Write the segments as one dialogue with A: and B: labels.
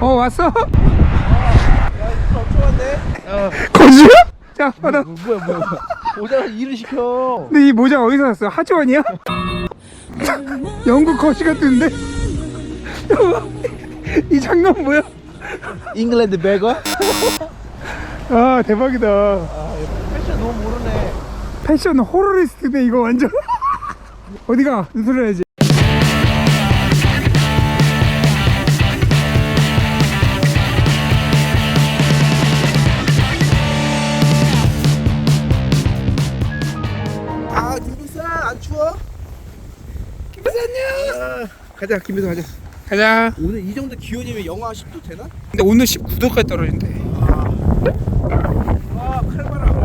A: 어 왔어?
B: 엄청 왔네
A: 거지야? 자 받아
B: 뭐, 뭐야 뭐야 뭐야 모자라 일을 시켜
A: 근데 이 모자 어디서 샀어? 하지원이야? 영국 거지 같은데? 이 장갑 뭐야?
B: 잉글랜드 베거?
A: 아 대박이다
B: 패션 너무 모르네
A: 패션 호러리스트네 이거 완전 어디가 눈소리 해야지
B: 가자 김비서 가자.
A: 가자.
B: 오늘 이 정도 기온이면 영하 10도 되나?
A: 근데 오늘 19도까지 떨어진대.
B: 아. 칼바람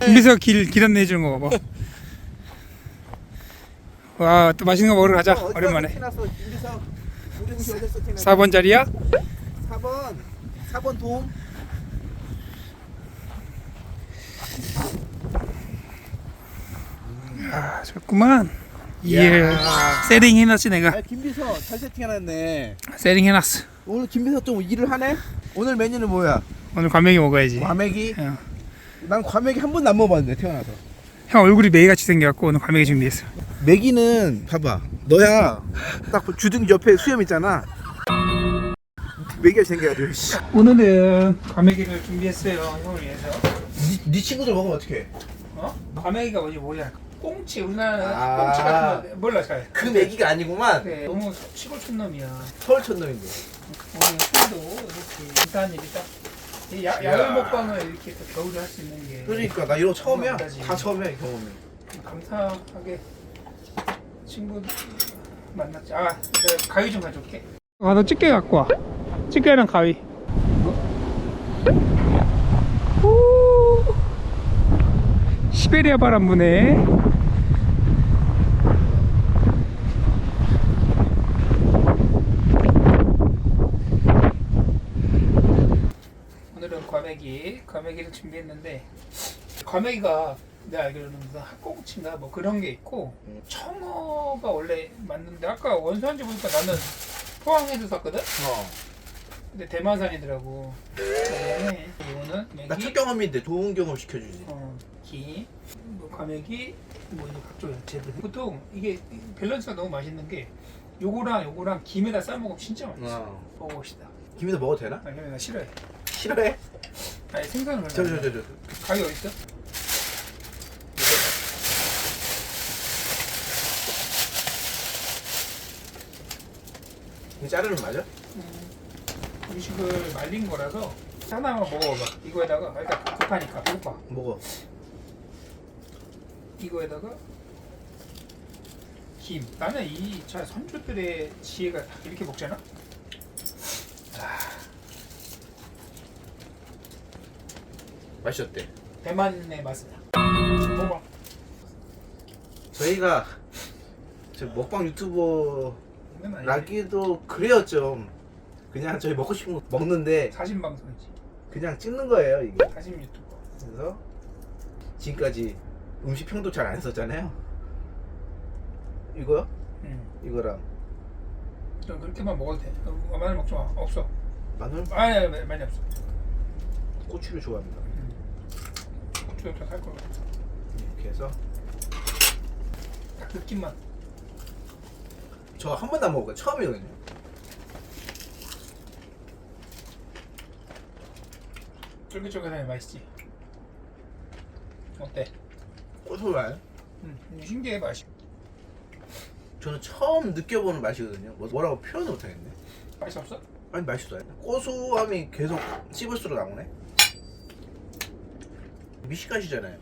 A: 김비서 길, 길 안내해 주는 거 봐봐. 와또 맛있는 거 먹으러 가자. 오랜만에.
B: 태어났어? 김비서 우리 태어났어?
A: 4번 자리야?
B: 4번. 4번
A: 돔아 좋구만 예
B: 야.
A: 세팅 해놨지 내가
B: 아 김비서 잘 세팅해놨네
A: 세팅 해놨어
B: 오늘 김비서 좀 일을 하네? 오늘 메뉴는 뭐야?
A: 오늘 과메기 먹어야지
B: 과메기?
A: 어.
B: 난 과메기 한 번도 안 먹어봤는데 태어나서
A: 형 얼굴이 메이같이 생겨갖고 오늘 과메기 준비했어
B: 메기는 봐봐 너야 딱 주둥이 옆에 수염 있잖아 메기가 생겨가지고 씨.
A: 오늘은 과메기를 준비했어요 형을 위해서
B: 니, 니 친구들 먹으면 어떡해
A: 어? 과메기가 뭐지 뭐냐 꽁치 우리나라
B: 아.
A: 꽁치 같은 거. 몰라 잘.
B: 그 메기가 아니구만.
A: 그래, 너무 시골 촌놈이야.
B: 서울 촌놈인데.
A: 오늘 술도 이렇게 간단한 일이다 이 야,
B: 야.
A: 야외 먹방을 이렇게 또 겨울에 할 수 있는 게
B: 그러니까 나 이런 거 처음이야?
A: 그러지.
B: 다 처음이야 이 경험이.
A: 감사하게 친구 만났지. 아 내가 가위 좀 가져올게. 아 너 집게 갖고 와. 집게랑 가위. 오, 시베리아 바람 부네 오늘은 과메기 과메기를 준비했는데 과메기가 내가 알기로는 무슨 학꽁치인가 뭐 그런 게 있고
B: 음.
A: 청어가 원래 맞는데 아까 원산지 보니까 나는 포항에서 샀거든?
B: 어나
A: 근데 대만산이더라고 그다음에 이거는
B: 첫
A: 메기
B: 경험인데 좋은 경험 시켜주지
A: 어, 기, 뭐 과메기 뭐 이제 각종 야채들 보통 이게 밸런스가 너무 맛있는 게 요거랑 요거랑 김에다 싸먹으면 진짜 맛있어
B: 어.
A: 먹어봅시다
B: 김이도 먹어도 되나?
A: 아니 나 싫어해
B: 싫어해?
A: 아니 생선을
B: 저 저 저 저
A: 가위 어딨어?
B: 이 자르는 거 맞아?
A: 음식을 말린 거라서 하나만 먹어봐. 이거에다가 일단 급하니까 배고파.
B: 먹어.
A: 이거에다가 김. 나는 이 자 선조들의 지혜가 이렇게 먹잖아
B: 맛이 어때?
A: 대만의 맛이야 먹어봐
B: 저희가 저 먹방 유튜버
A: 이건 아니지.
B: 라기도 그래요 좀. 그냥 저희 먹고 싶은 거 먹는데
A: 사진 방송이지.
B: 그냥 찍는 거예요 이게.
A: 사진 유튜버.
B: 그래서 지금까지 음식 평도 잘 안 썼잖아요. 이거요?
A: 응.
B: 이거랑.
A: 좀 그렇게만 먹어도 돼. 어, 많이 먹지 마. 없어.
B: 마늘?
A: 아니 아니, 많이 없어.
B: 고추를 좋아합니다
A: 고추 좀살 거야
B: 이렇게 해서?
A: 딱 느낌만.
B: 저 한 번도 안 먹어요. 처음이거든요.
A: 쫄깃쫄깃하니 맛있지? 어때?
B: 고소해요
A: 응 신기해 맛이.
B: 저는 처음 느껴보는 맛이거든요. 뭐- 뭐라고 표현을 못하겠네.
A: 맛이 없어?
B: 아니 맛있어요 고소함이 계속 씹을수록 나오네 미식가시잖아요.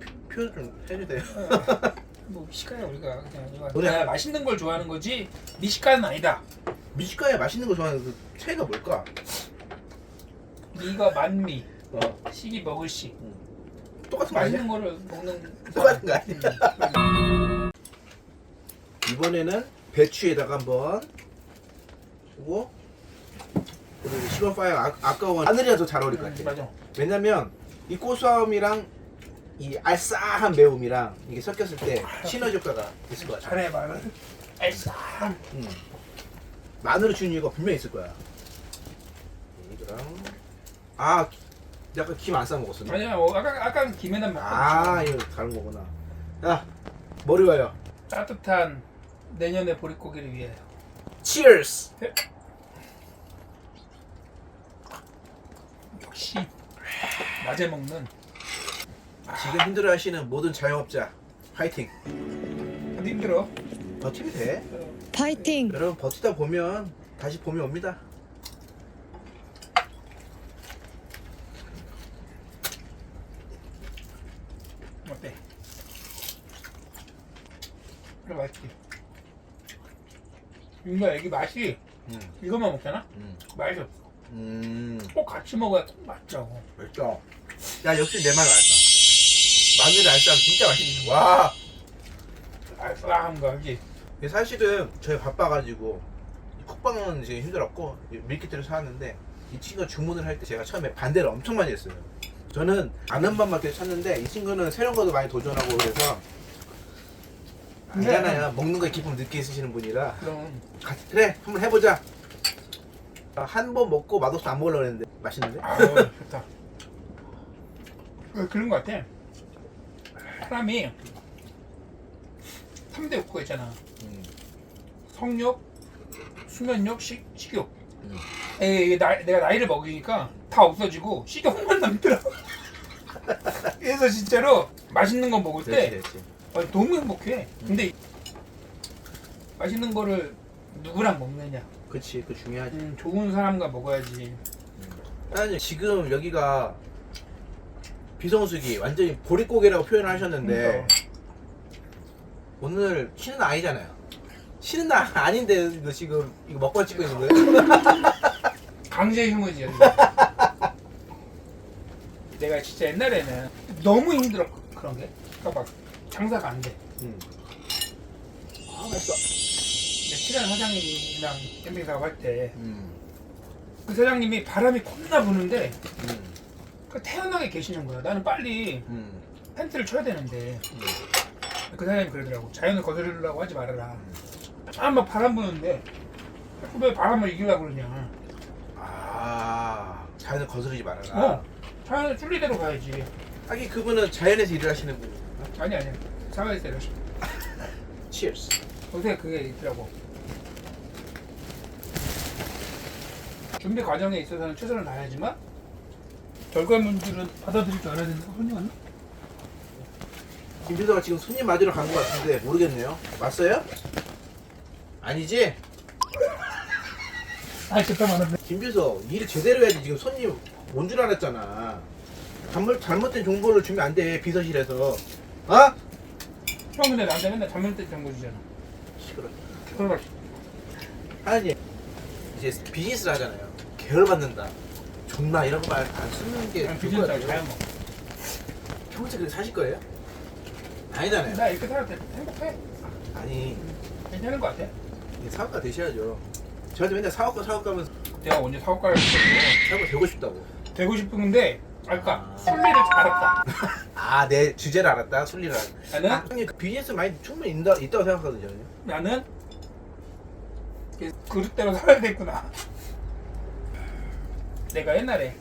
B: 표- 표현 좀 해주세요.
A: 뭐 미식가야 우리가 그냥 이거 그냥 맛있는 걸 좋아하는 거지 미식가는 아니다.
B: 미식가에 맛있는 거 좋아하는 그 차이가 뭘까?
A: 네가 만미.
B: 어.
A: 시기 먹을 시.
B: 똑같은 거 아니야?
A: 맛있는 거를 먹는
B: 똑같은 거 아니야?
A: 음.
B: 이번에는 배추에다가 한번 그리고 그리고 시간 파이어 아, 아까워 마늘이랑 더 잘 어울릴 것
A: 음,
B: 같아.
A: 맞아.
B: 왜냐면 이 고소함이랑 이 알싸한 매움이랑 이게 섞였을 때 시너지 효과가 있을 것 같아
A: 잘해 말을 알싸
B: 음. 마늘을 주는 이유가 분명히 있을 거야. 이거랑 아 약간 김 안 싸 먹었어.
A: 아니야, 어, 아까 아까 김에다
B: 막아 이거 다른 거구나. 야 머리 와요.
A: 따뜻한 내년의 보릿고기를 위해.
B: Cheers.
A: 역시 낮에 먹는.
B: 지금 힘들어하시는 모든 자영업자 파이팅.
A: 근데 힘들어.
B: 버티면 돼.
C: 파이팅!
B: 여러분 버티다 보면 다시 봄이 옵니다.
A: 어때? 그래 맛있지. 뭔가 여기 맛이
B: 음,
A: 이것만 먹잖아.
B: 음,
A: 맛이 없어.
B: 음,
A: 꼭 같이 먹어야 맛있죠.
B: 맛있죠. 야 역시 내 말 맞다. 마늘 알쌈 진짜 맛있어. 와.
A: 알싸한 거 알지?
B: 근데 사실은 저희 바빠가지고 이 쿡방은 이제 힘들었고 이 밀키트를 사왔는데 이 친구가 주문을 할 때 제가 처음에 반대를 엄청 많이 했어요. 저는 아는 밥만 계속 찾는데 이 친구는 새로운 것도 많이 도전하고 그래서 알잖아요. 먹는 거에 기쁨 느끼시는 분이라
A: 그럼
B: 같이 그래 한번 해보자. 한 번 먹고 맛없어 안 먹으려고 했는데 맛있는데?
A: 아유 좋다. 그- 그런 거 같아. 사람이 3대 욕구가 있잖아.
B: 음,
A: 성욕, 수면욕, 식, 식욕.
B: 음.
A: 에이, 이게 나, 내가 나이를 먹으니까 다 없어지고 식욕만 남더라고. 그래서 진짜로 맛있는 거 먹을 때
B: 그렇지 그렇지.
A: 어, 너무 행복해. 근데 맛있는 거를 누구랑 먹느냐.
B: 그렇지 그 중요하지.
A: 음, 좋은 사람과 먹어야지.
B: 사장님 지금 여기가 비성수기 완전히 보릿고개라고 표현을 하셨는데
A: 그러니까.
B: 오늘 쉬는 날 아니잖아요. 쉬는 날 아닌데 이거 지금 이거 먹방 찍고 있는 거예요?
A: 강제 휴무지. 내가 진짜 옛날에는 너무 힘들어 그런 게. 그러니까 막 장사가 안 돼.
B: 음. 아 맛있어.
A: 친한 사장님이랑 캠핑 작업할 때그
B: 음.
A: 사장님이 바람이 겁나 부는데
B: 음.
A: 그 태연하게 계시는 거야. 나는 빨리
B: 음.
A: 텐트를 쳐야 되는데
B: 음.
A: 그 사장님이 그러더라고. 자연을 거스르려고 하지 말아라. 아 막 바람 부는데 왜 바람을 이기려고 그러냐.
B: 아 자연을 거스르지 말아라.
A: 어. 자연을 순리대로 가야지.
B: 하긴 그분은 자연에서 일을 하시는 분이구나.
A: 아니 아니. 사회에서 이러시.
B: Cheers.
A: 요새 그게 있더라고. 준비 과정에 있어서는 최선을 다해야지만 결과물들은 받아들일 줄 알아야 거 손님 왔나?
B: 김비서가 지금 손님 맞으러 간 것 같은데 모르겠네요. 왔어요? 아니지?
A: 아 진짜 많았네.
B: 김비서 일 제대로 해야지 지금 손님 온 줄 알았잖아. 잘못 잘못된 정보를 주면 안 돼 비서실에서. 어?
A: 형 근데 나한테 맨날 잘못된 정보 주잖아.
B: 시끄러.
A: 그걸
B: 하나님 이제 비즈니스를 하잖아요. 계열 받는다. 존나 이런 거말안 쓰는 게
A: 그냥
B: 좋을
A: 것잘
B: 같아요.
A: 먹어.
B: 평생 그렇게 사실 거예요? 아니잖아요.
A: 나 이렇게 살아도 행복해.
B: 아니
A: 괜찮은 것 같아.
B: 이게 사업가 되셔야죠. 저한테 맨날 사업가 사업가 하면서
A: 내가 언제 사업가를 했고
B: 사업가 되고 싶다고.
A: 되고 싶은데 아까
B: 아.
A: 순리를 알았다.
B: 아 내 주제를 알았다. 순리를 알았다.
A: 나는
B: 아, 형님 그 비즈니스 많이 충분히 있다, 있다고 생각하거든요.
A: 나는 그 그릇대로 살아야 되구나. 내가 옛날에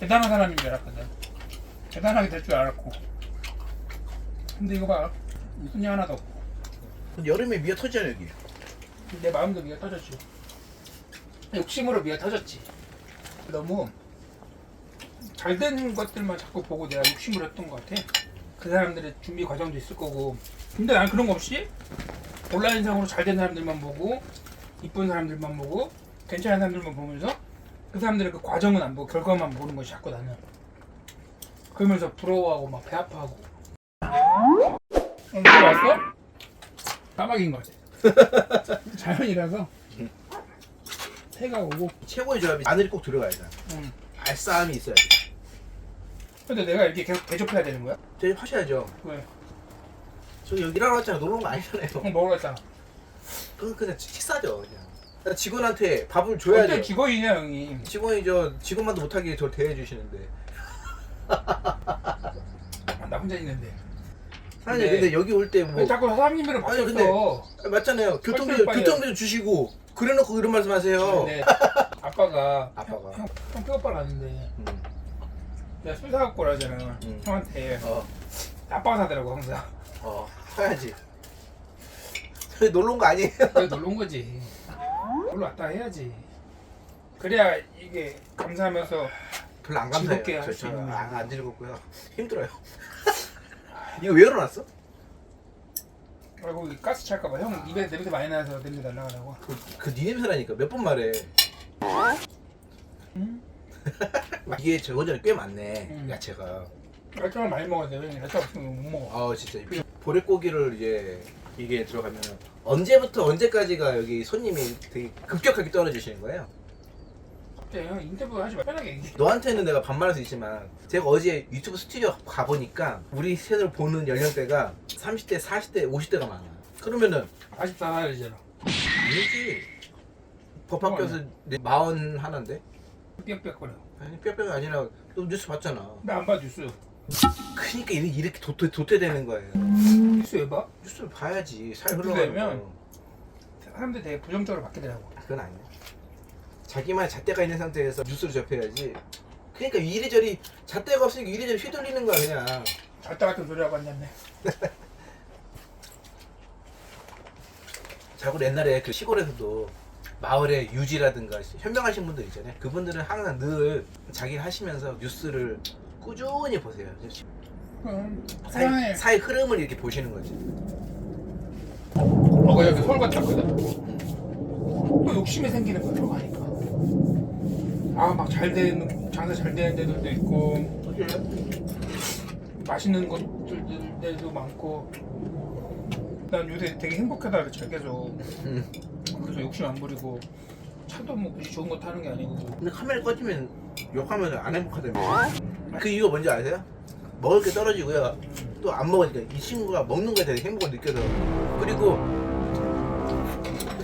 A: 대단한 사람인 줄 알았거든. 대단하게 될 줄 알았고. 근데 이거 봐. 손이 하나도 없고.
B: 여름에 미어 터지잖아요 여기.
A: 내 마음도 미어 터졌지. 욕심으로 미어 터졌지. 너무 잘 된 것들만 자꾸 보고 내가 욕심을 했던 것 같아. 그 사람들의 준비 과정도 있을 거고. 근데 난 그런 거 없이 온라인상으로 잘 된 사람들만 보고 이쁜 사람들만 보고 괜찮은 사람들만 보면서 그 사람들의 그 과정은 안 보고 결과만 보는 것이 자꾸 나는. 그러면서 부러워하고 막 배 아파하고. 어, 너 왔어? 까마귀인 것 같아. 자연이라서 해가 오고.
B: 최고의 조합이 마늘이 꼭 들어가야 돼.
A: 응.
B: 알싸함이 있어야 돼.
A: 근데 내가 이렇게 계속 대접해야 되는 거야?
B: 저희 하셔야죠.
A: 왜?
B: 저 여기 일하러 왔잖아. 놀러 온 거 아니잖아요.
A: 형 먹으러 했잖아.
B: 그건 그냥 식사죠. 그냥. 그냥 직원한테 밥을
A: 어때
B: 줘야죠.
A: 직원이냐 형이?
B: 직원이 저 직원만도 못하게 저를 대해 주시는데.
A: 아, 나 혼자 있는데.
B: 사장님
A: 네.
B: 근데 여기
A: 올때뭐왜 자꾸 사장님으로
B: 아니,
A: 바뀌었어?
B: 근데- 맞잖아요. 교통비
A: 빨려.
B: 교통비도 주시고 그래놓고 이런 말씀하세요.
A: 네. 아빠가
B: 아빠가.
A: 형, 형 픽업하러 갔는데
B: 음.
A: 내가 술 사갖고 오라잖아
B: 음.
A: 형한테
B: 어,
A: 아빠가 사더라고 항상
B: 어, 사야지. 저희 놀러 온 거 아니에요?
A: 그래 놀러 온 거지 놀러 왔다 해야지 그래야 이게 감사하면서
B: 별로 안
A: 즐겁게
B: 감사해요.
A: 할수
B: 저, 저는
A: 있는
B: 안, 안 즐겁고요. 힘들어요. 이거 왜 열어놨어?
A: 아이고 이 가스 찰까봐 형 입에 냄새 많이 나서 냄새 날라가라고
B: 그, 그네 냄새라니까 몇 번 말해.
A: 응?
B: 이게 저거 전에 꽤 많네
A: 음.
B: 야채가.
A: 열정을 많이 먹어야 돼 열정 없으면 못 먹어
B: 아 진짜 이 보릿고기를 이제 이게 들어가면 언제부터 언제까지가 여기 손님이 되게 급격하게 떨어지시는 거예요?
A: 갑자기 형 인터뷰 하지 마 편하게 얘기해
B: 너한테는 내가 반말할 수 있지만 제가 어제 유튜브 스튜디오 가보니까 우리 채널 보는 연령대가 30대, 40대, 50대가 많아. 그러면은
A: 44살이잖아
B: 아니지. 법학교에서 마흔 하나인데?
A: 삐약삐약거려
B: 아니 뼈뼈가 아니라 너 뉴스 봤잖아.
A: 나 안 봐 뉴스
B: 그러니까 이렇게, 이렇게 도태, 도태되는 거예요.
A: 뉴스 왜 봐?
B: 뉴스를 봐야지. 살? 흘러가면.
A: 사람들이 되게 부정적으로 바뀌더라고
B: 그건 아니야. 자기만 잣대가 있는 상태에서 뉴스를 접해야지. 그러니까 이리저리 잣대가 없으니까 이리저리 휘둘리는 거야 그냥.
A: 잘때 같은 소리 하고 앉았네
B: 자고 옛날에 그 시골에서도 마을의 유지라든가 현명하신 분들 있잖아요. 그분들은 항상 늘 자기를 하시면서 뉴스를 꾸준히 보세요.
A: 응
B: 사회,
A: 사랑해
B: 사회 흐름을 이렇게 보시는 거지.
A: 어가 여기 서울 갔다 왔거든 또 욕심이 생기는 거야 들어가니까 아막 잘 되는 장사 잘 되는 데들도 있고 맛있는 것들도 많고 난 요새 되게 행복하다 그랬죠 계속
B: 음.
A: 그래서 욕심 안 부리고 차도 뭐 굳이 좋은 거 타는 게 아니고
B: 근데 카메라 꺼지면 욕하면 안 행복하다며. 그 이유가 뭔지 아세요? 먹을 게 떨어지고요. 또 안 먹으니까 이 친구가 먹는 거에 대해 행복을 느껴서. 그리고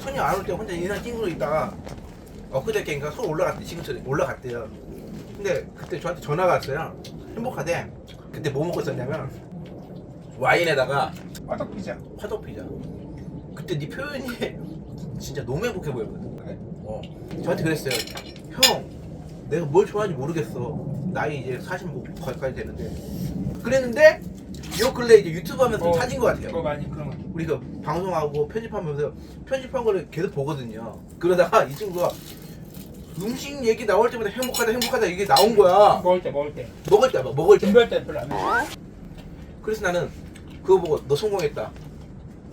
B: 손님 안올 때 혼자 인상 찡그러 있다가 엊그저께인가 서울 올라갔대 지금처럼 올라갔대요. 근데 그때 저한테 전화가 왔어요. 행복하대. 그때 뭐 먹고 있었냐면 와인에다가
A: 화덕 피자
B: 화덕 피자. 그때 네 표현이 진짜 너무 행복해 보였거든.
A: 그래?
B: 어. 저한테 그랬어요. 형, 내가 뭘 좋아하는지 모르겠어. 나이 이제 40 거기까지 되는데. 그랬는데 요 근래 이제 유튜브 하면서 좀
A: 어,
B: 찾은 것 같아요.
A: 많이 그런 거
B: 우리가 방송하고 편집하면서 편집한 거를 계속 보거든요. 그러다가 이 친구가 음식 얘기 나올 때마다 행복하다 행복하다 이게 나온 거야.
A: 먹을 때 먹을 때
B: 먹을 때 봐, 먹을 때.
A: 준비할 때 별로 안 해.
B: 그래서 나는 그거 보고 너 성공했다.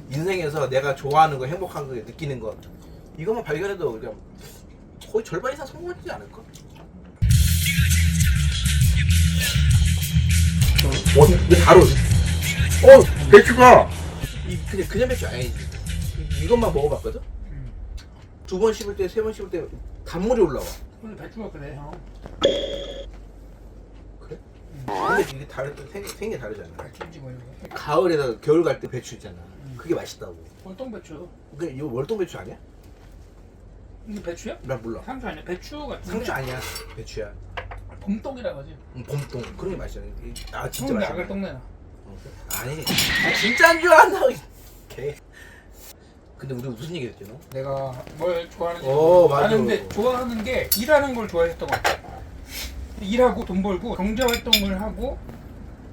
B: 인생에서 내가 좋아하는 거, 행복한 거 느끼는 거 이것만 발견해도 그냥 거의 절반 이상 성공하지 않을까? 어, 왜 바로? 어, 배추가 이 그냥 그냥 배추 아니지. 이- 이것만 먹어봤거든.
A: 음.
B: 두번 씹을 때, 세 번 씹을 때 단물이 올라와.
A: 오늘 배추가 그래 형
B: 그래? 근데 이게 다른 생, 생게 다르잖아.
A: 배추인지 뭐 이런 거
B: 가을에다 겨울 갈 때 배추 있잖아. 그게 맛있다고.
A: 월동 배추
B: 그 이거 월동 배추 아니야?
A: 이게 배추야?
B: 난 몰라.
A: 상추 아니야? 배추 같은데
B: 상추 아니야. 배추야.
A: 봄동이라고 하지
B: 음, 봄동 그런 게 맛있어. 이- 아 진짜
A: 형
B: 맛있어.
A: 약을 똥내나
B: 어, 그래? 아니 아, 진짜 안 좋아한다고. 이 개. 근데 우리 무슨 얘기했지 너?
A: 내가 뭘 좋아하는지
B: 어, 맞아.
A: 나는 근데 좋아하는 게 일하는 걸 좋아했던 것 같아 일하고 돈 벌고 경제 활동을 하고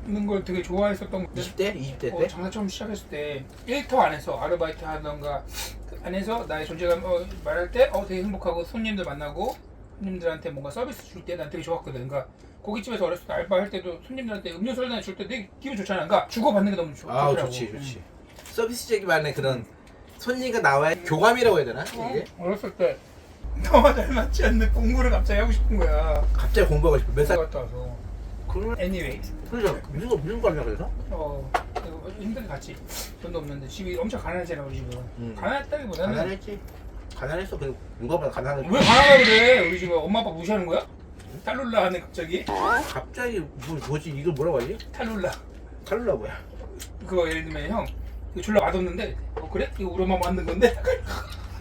A: 있는 걸 되게 좋아했었던 것 같아
B: 20대? 20대
A: 어,
B: 때?
A: 장사 처음 시작했을 때 일터 안에서 아르바이트 하던가 그 안에서 나의 존재감 어, 말할 때 어, 되게 행복하고 손님들 만나고 손님들한테 뭔가 서비스 줄 때 난 되게 좋았거든. 그러니까 고깃집에서 어렸을 때 알바할 때도 손님들한테 음료수 하나 줄때 되게 기분 좋잖아. 그러니까 주고받는 게 너무 좋,
B: 아
A: 좋더라고.
B: 좋지
A: 음.
B: 좋지. 서비스적이만의 그런 손님과 나와의 교감이라고 해야 되나?
A: 어,
B: 이게
A: 어렸을 때 너와 닮았지 않는 공부를 갑자기 하고 싶은 거야.
B: 갑자기 공부하고 싶어. 몇 살?
A: 갔다 와서.
B: 그러면
A: Anyway,
B: 그래서 무슨 거 무슨 거 하냐 그래서?
A: 어 힘들게 갔지. 돈도 없는데 집이 엄청 가난하잖아 우리 집은.
B: 음.
A: 가난했다기보다는
B: 가난했지. 가난했어. 그 누가보다 가난했지.
A: 왜 가난하다 그래? 우리 집에 엄마 아빠 무시하는 거야? 탈룰라 하네 갑자기.
B: 갑자기 뭐, 뭐지 이거 뭐라고 하지?
A: 탈룰라.
B: 칼룰라 뭐야?
A: 그거 예를 들면 형 이거 졸라 맛없는데 어 그래? 이거 우리 엄마 만든 건데?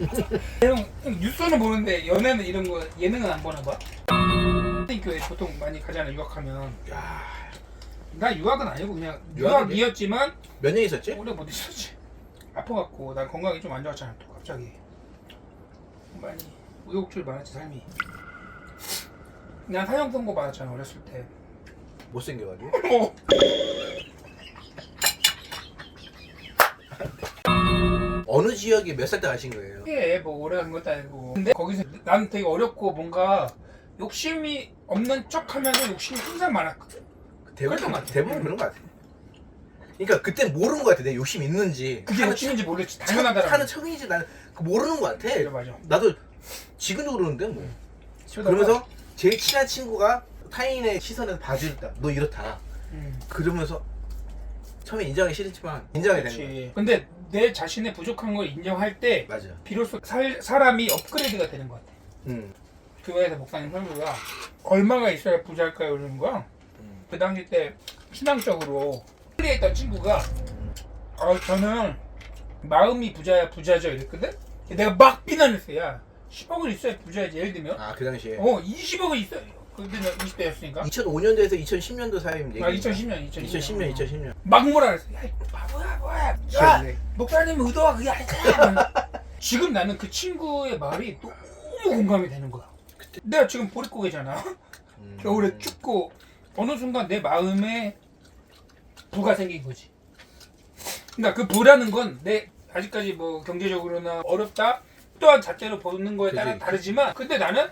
A: 형, 형 뉴스는 보는데 연애는 이런 거 예능은 안 보나 봐? 교회 보통 많이 가잖아 유학하면
B: 야
A: 나 유학은 아니고 그냥
B: 유학이네.
A: 유학이었지만
B: 몇 년 있었지?
A: 오래 못 있었지. 아파갖고 난 건강이 좀 안 좋았잖아 또 갑자기. 많이 우욕줄 많았지 삶이. 난 사형 선고 받았잖아 어렸을 때.
B: 못생겨가지고.
A: 어.
B: 어느 지역에 몇 살 때 가신 거예요?
A: 이게 뭐 오래 간 것도 아니고. 근데 거기서 난 되게 어렵고 뭔가 욕심이 없는 척 하면서 욕심이 항상 많았거든.
B: 대부분
A: 그랬던 것 같아.
B: 대부분 그런 것 같아. 그러니까 그때 모르는 것 같아. 내 욕심 있는지.
A: 그게
B: 하는
A: 욕심인지 모르겠지.
B: 척-
A: 당연하더라고.
B: 하는 척인지 나는 그 모르는 것 같아.
A: 그래 맞아.
B: 나도 지금도 그러는데 뭐. 그러면서 제일 친한 친구가 타인의 시선에서 봐주겠다. 너 이렇다.
A: 음.
B: 그러면서 처음에 인정하기 싫지만 인정하게 되는 거야.
A: 그렇지. 근데 내 자신의 부족한 걸 인정할 때
B: 맞아.
A: 비로소 살, 사람이 업그레이드가 되는 것 같아.
B: 음.
A: 교회에서 목사님 설교가 얼마가 있어야 부자일까요? 이러는 거야.
B: 음.
A: 그 당시 때 신앙적으로 풀리했던 친구가. 어, 저는 마음이 부자야 부자죠. 이랬거든? 내가 막 비난했어. 야 10억은 있어야 부자야지. 예를 들면.
B: 아 그 당시에.
A: 어 20억은 있어야 그때는 20대였으니까.
B: 2005년도에서 2010년도 사이 얘기.
A: 아. 2010년 2010년.
B: 2010년 2010년.
A: 막 뭐라 그랬어. 야 바보야 뭐야. 야
B: 기억네.
A: 목사님 의도가 그게 아니잖아. 지금 나는 그 친구의 말이 너무 공감이 되는 거야. 내가 지금 보릿고개잖아.
B: 음.
A: 겨울에 춥고 어느 순간 내 마음에 부가 생긴 거지. 그러니까 그 부라는 건 내 아직까지 뭐 경제적으로나 어렵다 또한 잣대로 보는 거에 따라
B: 그지.
A: 다르지만 근데 나는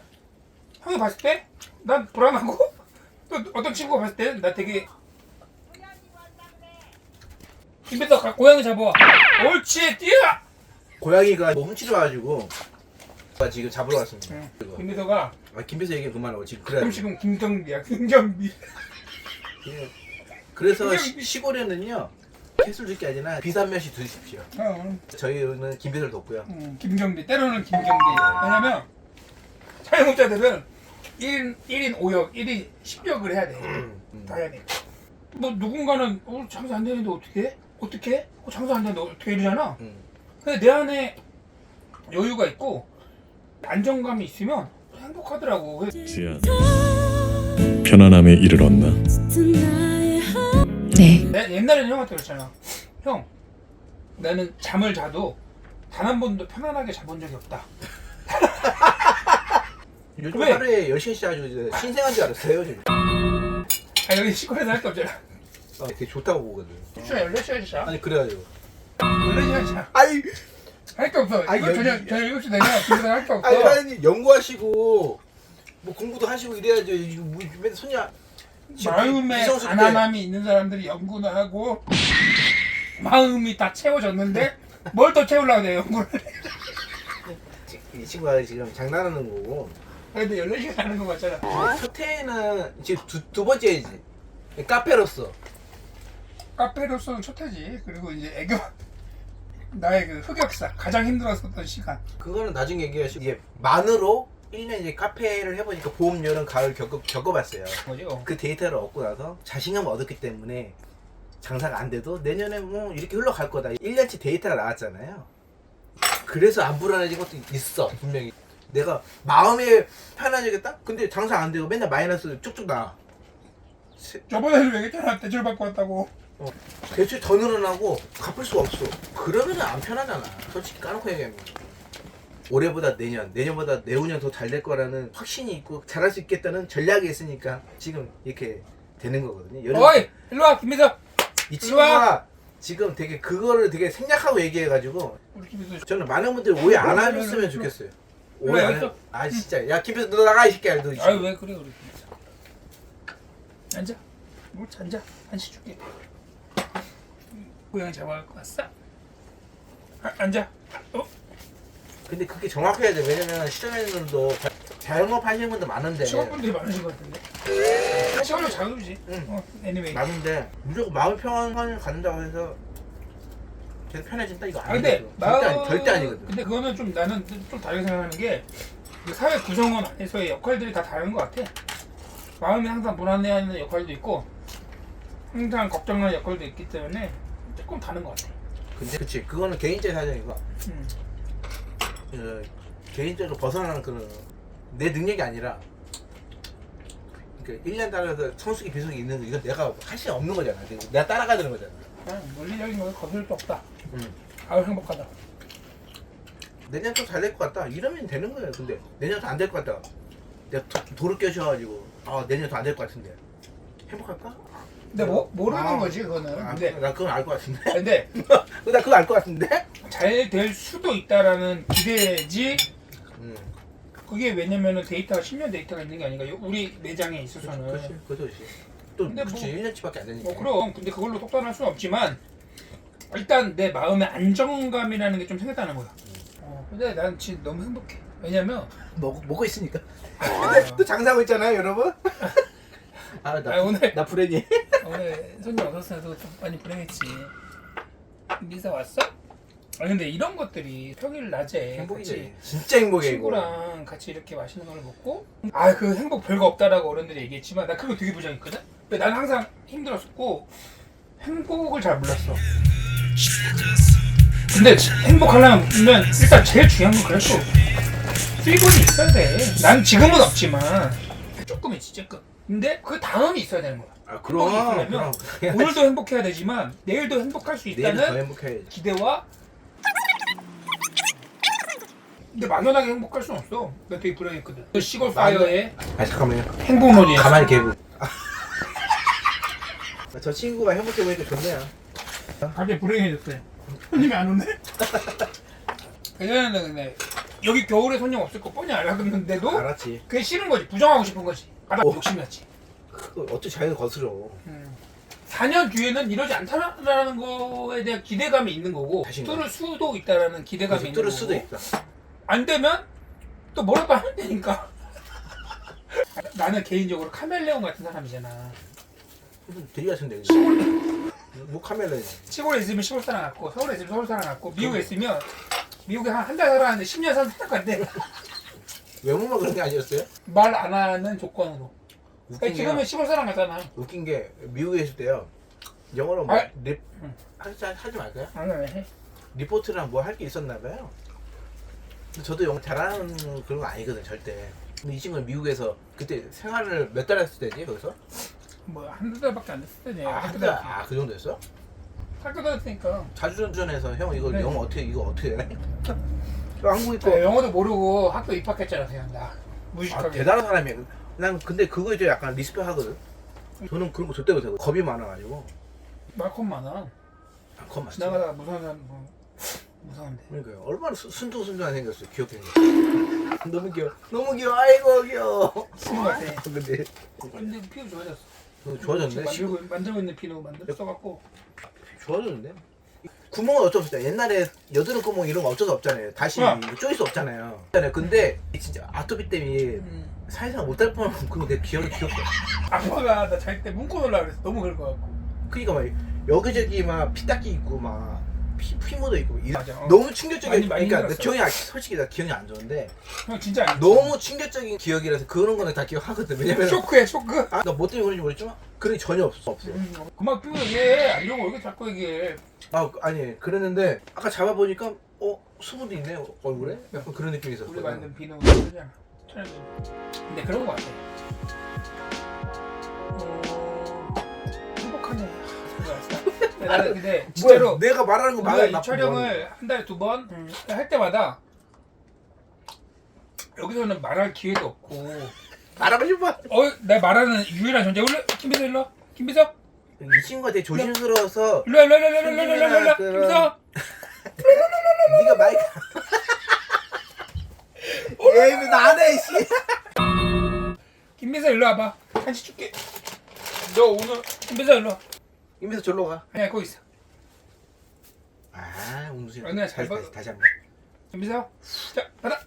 A: 형이 봤을 때 난 불안하고 또 어떤 친구가 봤을 때는 나 되게 가- 고양이 잡아와 옳지 뛰어
B: 고양이가 뭐 훔치러 와가지고 나 지금 잡으러 왔습니다.
A: 응.
B: 그리고
A: 김비서가
B: 아, 김비서 얘기 그만하고 지금 그래.
A: 음식은 김정비야 김정비
B: 그래서 시, 시골에는요 캐술 줄게 아니라 비산면시 드십시오.
A: 어,
B: 저희는 김비서를 돕고요.
A: 음, 김경비 때로는 김경비 왜냐면 자영업자들은 1인, 1인 5역 1인 10역을 해야 돼
B: 음.
A: 당연히 뭐 누군가는 어, 장사 안 되는데 어떻게 해? 어떻게 해? 어, 장사 안 되는데 어떻게 해? 이러잖아
B: 음.
A: 근데 내 안에 여유가 있고 안정감이 있으면 행복하더라고
C: 지야 편안함에 이르렀나
D: 네.
A: 내- 옛날에는 형한테 그랬잖아 형 나는 잠을 자도 단 한 번도 편안하게 자본 적이 없다
B: 요즘
A: 왜?
B: 하루에 10시간씩 자가지고 이제 신생한 줄 알았어요 지금.
A: 아 여기 시골에서 할 게 없잖아
B: 어, 되게 좋다고 보거든.
A: 시간 14시간 자
B: 아니 그래가지고.
A: 14시간 자
B: 아이
A: 할 게 없어.
B: 아니,
A: 이거
B: 여기-
A: 저녁 저녁 7시 되면 집에서 할 게 없어.
B: 아니 사장님 연구하시고 뭐 공부도 하시고 이래야죠. 이거 뭐 맨날. 지금
A: 마음에
B: 때
A: 가난함이 있는 사람들이 연구는 하고 마음이 다 채워졌는데 뭘 더 채우려고 내 연구를 해.
B: 이 친구가 지금 장난하는 거고.
A: 그래도 14시간 하는 거 맞잖아.
B: 첫 해는 지금 두, 두 번째지. 카페로서.
A: 카페로서는 첫 해지. 그리고 이제 애교 나의 그 흑역사 가장 힘들었었던 시간.
B: 그거는 나중에 얘기하시고 이제 만으로 1년 이제 카페를 해보니까 봄, 여름, 가을 겪어, 겪어봤어요.
A: 뭐죠?
B: 그 데이터를 얻고 나서 자신감을 얻었기 때문에 장사가 안 돼도 내년에 뭐 이렇게 흘러갈 거다. 1년치 데이터가 나왔잖아요. 그래서 안 불안해진 것도 있어 분명히. 내가 마음에 편안해지겠다? 근데 장사 안 되고 맨날 마이너스 쭉쭉 나. 세-
A: 저번에도 얘기했잖아. 대출 받고 왔다고.
B: 대출 더 늘어나고 갚을 수가 없어. 그러면 안 편하잖아. 솔직히 까놓고 얘기하면. 올해보다 내년, 내년보다 내후년 더 잘 될 거라는 확신이 있고 잘할 수 있겠다는 전략이 있으니까 지금 이렇게 되는 거거든요. 여름-
A: 어이 일로 와 김미서.
B: 이 친구가 지금 되게 그거를 되게 생략하고 얘기해가지고
A: 우리 김미서.
B: 저는 많은 분들이 오해 안 하셨으면 좋겠어요. 오해
A: 왜, 안왜
B: 해. 아 진짜. 야 김필수 너 나가 이 새끼야. 너.
A: 아유 왜 그래 우리 김미서. 앉아. 뭐 앉아. 한시 줄게. 고양이 잡아갈 거 왔어? 아, 앉아. 어?
B: 근데 그게 정확해야 돼. 왜냐면 시청자분들도 자영업 하시는 분들 많은데
A: 직원분들이 많으신 것 같은데. 시간을 자유지.
B: 응.
A: 어, 애니메이.
B: 많은데 무조건 마음 평안을 갖는다고 해서 계속 편해진다 이거
A: 아 근데
B: 아니거든. 절대, 아니, 절대 아니거든.
A: 근데 그거는 좀 나는 좀 다르게 생각하는 게그 사회 구성원 안에서의 역할들이 다 다른 것 같아. 마음이 항상 불안해하는 역할도 있고 항상 걱정하는 역할도 있기 때문에 조금 다른 것 같아.
B: 근데 그치 그거는 개인적인 사정이고
A: 음.
B: 그 개인적으로 벗어나는 그런 내 능력이 아니라 그 1년 따라서 성숙이 비속이 있는 거 이건 내가 할 수 없는 거잖아. 내가 따라가야 되는 거잖아.
A: 그냥 물리적인 거 거둘 수 없다.
B: 응.
A: 아유 행복하다.
B: 내년 좀잘될 것 같다. 이러면 되는 거예요. 근데 내년 더안될 것 같다. 내가 도, 도를 껴셔가지고 아 내년 더안될 것 같은데 행복할까?
A: 근데 뭐 모르는
B: 아.
A: 거지 그거는.
B: 아,
A: 근데
B: 나 그건 알 것 같은데.
A: 근데
B: 나 그거 알 것 같은데.
A: 잘 될 수도 있다라는 기대지.
B: 음.
A: 그게 왜냐면은 데이터가 10년 데이터가 있는 게 아닌가. 우리 내장에 있어서는.
B: 그렇지, 그렇지. 또
A: 근데
B: 그렇지
A: 뭐-
B: 1년치밖에 안 되니까.
A: 뭐 그럼 근데 그걸로 똑단할 수는 없지만 일단 내 마음의 안정감이라는 게 좀 생겼다는 거야. 어, 근데 난 지금 너무 행복해. 왜냐면
B: 먹 먹고 있으니까.
A: 아,
B: 또 장사하고 있잖아요, 여러분. 아, 나,
A: 아, 오늘-
B: 나 불행해.
A: 오늘 손님 없었어도 좀 많이 불행했지. 미사 왔어? 아 근데 이런 것들이 평일 낮에
B: 행복이지. 진짜 행복해. 이거.
A: 친구랑 같이 이렇게 맛있는 걸 먹고 아 그 행복 별거 없다라고 어른들이 얘기했지만 나 그거 되게 부정했거든. 근데 난 항상 힘들었었고 행복을 잘 몰랐어. 근데 행복하려면 일단 제일 중요한 건 그래도 수입원이 있어야 돼. 난 지금은 없지만 조금 있지 조금. 근데 그 다음이 있어야 되는 거야.
B: 아,
A: 행복이 있으려면 오늘도 행복해야 되지만 내일도 행복할 수
B: 내일 더
A: 있다는
B: 행복해야지.
A: 기대와 근데 막연하게 행복할 수는 없어. 나 되게 불행했거든. 그 시골 파이어의
B: 아 잠깐만요.
A: 행복론이야.
B: 가만히 개구. 저 친구가 행복해 보니까 좋네요.
A: 갑자기 불행해졌어요. 손님이 안 오네. 예전에는 근데 여기 겨울에 손님 없을 거 뻔히 알았는데도
B: 알았지.
A: 그게 싫은 거지. 부정하고 싶은 거지.
B: 어.
A: 욕심났지.
B: 그거 어떻게 자기가 거스러.
A: 음. 4년 뒤에는 이러지 않다라는 거에 대한 기대감이 있는 거고
B: 자신감.
A: 뚫을 수도 있다라는 기대감이 있는
B: 뚫을
A: 거고
B: 수도 있다.
A: 안 되면 또 뭐라도 하면 되니까 나는 개인적으로 카멜레온 같은 사람이잖아
B: 되게 같은데. 뭐 카멜라냐.
A: 시골에 있으면 시골 사람 같고 서울에 있으면 서울 사람 같고 미국에 있으면 미국에 한 한 달 살았는데 10년 산 사람 같대
B: 외모만 그런 게 아니었어요?
A: 말 안 하는 조건으로 그러니까
B: 웃긴
A: 지금은
B: 게
A: 시골 사람 같잖아
B: 웃긴 게 미국에 있을 때요. 영어로 뭐
A: 아.
B: 립
A: 응.
B: 하지 하지 말까요?
A: 안 해.
B: 리포트랑 뭐 할 게 있었나 봐요. 근데 저도 영어 잘하는 그런 거 아니거든 절대. 근데 이 친구는 미국에서 그때 생활을 몇 달 했을 때지 거기서?
A: 뭐 한두 달밖에 안 됐을 때네
B: 아, 한 달. 아, 그 정도였어?
A: 학교 다닐 때니까
B: 자주 전전해서 형 이거
A: 네.
B: 영어 어떻게 이거 어떻게 해? 또 한국 있고
A: 네, 영어도 모르고 학교 입학했잖아 그냥 나
B: 아,
A: 무식하게
B: 대단한 사람이야. 난 근데 그거 이제 약간 리스펙 하거든. 저는 그런 거 절대 못하고 겁이 많아가지고.
A: 말콤 많아
B: 아, 겁 많지.
A: 지나가다가 무서운 사람 뭐 무서운데
B: 그러니까요. 얼마나 수- 순둥순둥한 생겼어. 귀엽게 생겼어. 너무 귀여워. 너무 귀여워. 아이고 귀여워.
A: 친구 같아
B: 근데
A: 근데 피부 좋아졌어
B: 어, 좋아졌네.
A: 지금 만들고, 만들고 있는 비누 만들어 써갖고
B: 좋아졌는데? 구멍은 어쩔 수 없다. 옛날에 여드름 구멍 이런 거 어쩔 수 없잖아요. 다시
A: 어.
B: 쪼일 수 없잖아요. 있잖아요. 근데 진짜 아토피 때문에 사회생활 못할 뻔한 그거 내 기억이 귀엽다.
A: 아빠가 나 잘 때 문고 놀라 그랬어 너무 그럴 것 같고
B: 그니까 막 여기저기 막 피딱지 있고 막 피, 피 묻어 있고 이-
A: 맞아, 어.
B: 너무 충격적인
A: 많이, 많이
B: 그러니까 내
A: 힘들었어.
B: 기억이 안- 솔직히 나 기억이 안 좋은데
A: 형 진짜 아니지.
B: 너무 충격적인 기억이라서 그런 거는 다 기억하거든. 왜냐면
A: 쇼크해 쇼크.
B: 아, 나뭐 때문에 그런지 모르지만 그런 게 전혀 없어 없어.
A: 음, 그만 피부 얘기해 안 좋은 거 이렇게 자꾸 얘기해?
B: 아 아니 그랬는데 아까 잡아보니까 어 수분도 있네. 얼굴에
A: 네.
B: 약간 그런 느낌이 있었어
A: 우리 만든 비누 쓰잖아 촬영 근데 그런 거 같아 나는 근데 진짜로
B: 내가 말하는 거
A: 우리가
B: 말해
A: 이 촬영을 한 달에 두 번 할 때마다 여기서는 말할 기회도 없고
B: 말하고 싶어
A: 어, 내 말하는 유일한 존재. 일로 김비서 일로. 김비서
B: 이 친구가 되게 조심스러워서
A: 일로 일로 일로 일로 일로 일로 일로 일로.
B: 그런-
A: 김비서.
B: 네가 마이크 얘 나네 씨
A: 김비서 일로 와봐. 간식 줄게. 너 오늘 김비서 일로. 와.
B: 이면서 절로 가
A: 아니야 거기 있어.
B: 아, 웅두씨.
A: 언니가 잘
B: 다시,
A: 봐.
B: 다시, 다시 한 번.
A: 김비서. 자 받아.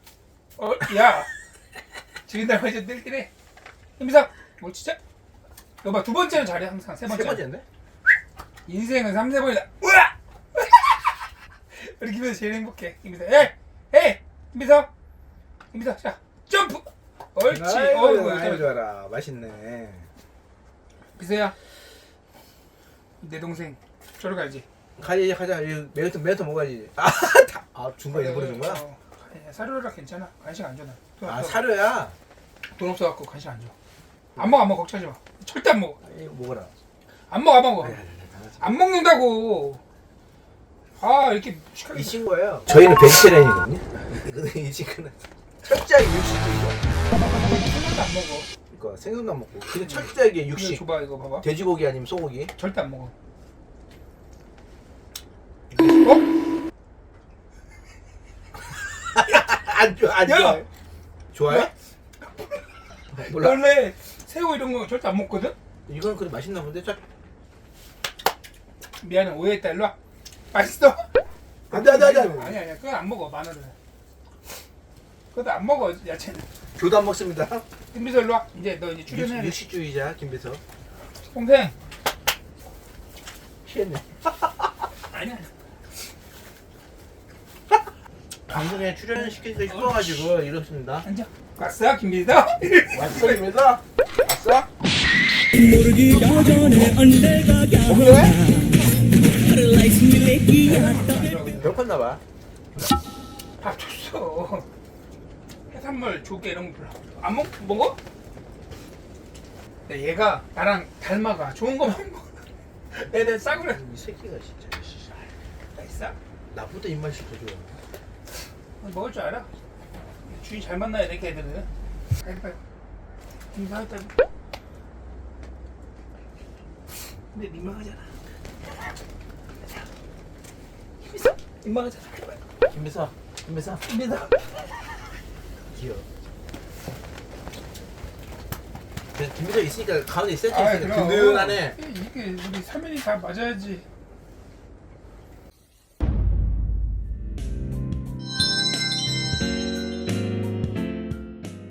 A: 어, 야. 주인 닮아서 뜰뜰해. 김비서. 뭘 진짜? 너봐 두 번째는 잘해 항상
B: 세세
A: 번째.
B: 번째인데?
A: 인생은 삼세 번이다. 우와! 우리 김비서 제일 행복해. 김비서. 에이, 에이, 김비서. 김비서. 자 점프. 옳지. 어이구,
B: 아이고,
A: 어이구.
B: 좋아라. 맛있네.
A: 비서야. 내 동생. 저리 가야지.
B: 가지, 가자. 매운탕, 매운탕 먹어야지. 아, 다, 아 중간에 일부러 준 거야?
A: 어, 아니, 사료라 괜찮아. 간식 안 줘 나. 돈
B: 아,
A: 없어.
B: 사료야?
A: 돈 없어갖고 간식 안 줘. 안 먹어 안 먹어 걱정하지 마 절대 안 먹어
B: 아니, 먹어라.
A: 안 먹어 안 먹어
B: 아니, 아니, 아니.
A: 안 먹는다고 아 이렇게
B: 이 친구예요. 저희는 베지테리안이거든요. 근데 이 친구는 철저하게 육식주의자.
A: 생각도 안 먹어
B: 그러니까 생선도 안 먹고 그냥 철저하게 육식.
A: 줘봐 이거 봐봐
B: 돼지고기 아니면 소고기.
A: 절대 안 먹어 어?
B: 안 좋아, 안
A: 야!
B: 좋아해. 좋아해? 몰라.
A: 원래 새우 이런 거 절대 안 먹거든?
B: 이건 그래 맛있나 본데. 자,
A: 미안해 오해했다 일로 와 맛있어?
B: 안돼 안돼 안돼.
A: 아니 아니야 그건 안 먹어 마늘은 그것도 안 먹어 야채는
B: 저도 안 먹습니다.
A: 김비서 일로 와. 이제 너 이제 출연해.
B: 유식주의자 김비서
A: 동생.
B: 취했네
A: 아니야.
B: 방송에 출연시키니까 싶어가지고 이렇습니다
A: 앉아. 왔어 김비서.
B: 왔습니다 왔어?
D: 모르기
B: 여전해
D: 언제가 어,
B: 가오나 몇 어, 컸나봐
A: 밥 줬어. 해산물 조개 이런 거 별로 안 먹, 먹어? 근데 얘가 나랑 닮아가 좋은 거만 먹어 내내 싸구려
B: 이 새끼가 진짜. 씨.
A: 맛있어?
B: 나보다 입맛이 더 좋아.
A: 먹을 줄 알아? 주인 잘 만나야 돼, 걔들은. 빨리 빨리. 인사하다. 근데 민망하잖아. 민망- 민망하잖아. 빨리. 민망.
B: 귀여워. 그 래서 김비서 있으니까 가운데 수
A: 아이,
B: 있으니까
A: 그럼.
B: 든든하네.
A: 이게 우리 3일이 다 맞아야지.